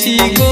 sigo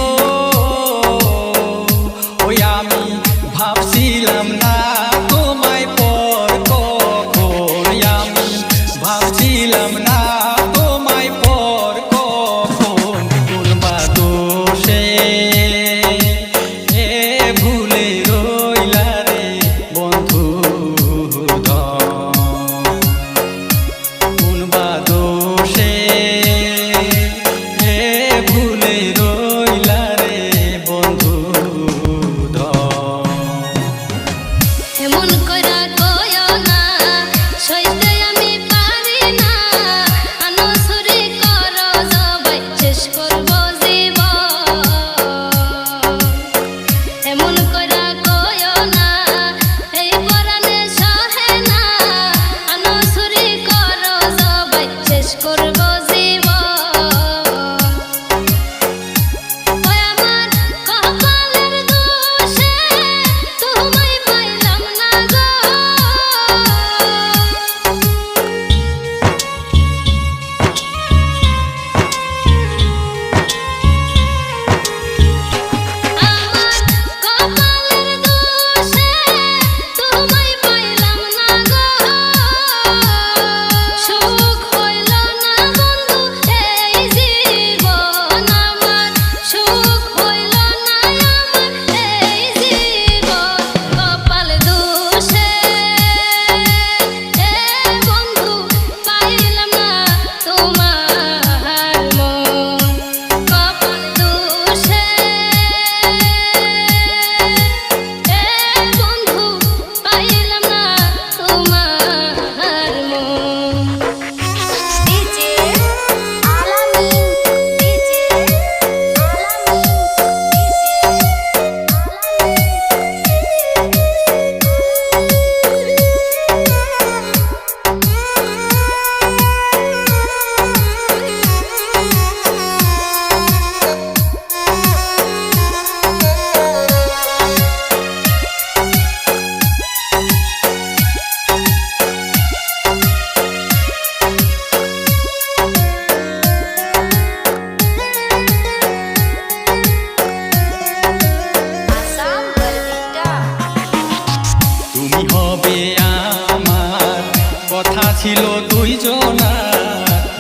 কথা ছিল দুইজনা।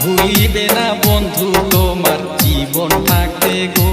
ভুলিবে না বন্ধু তোমার জীবন থাকতে গো।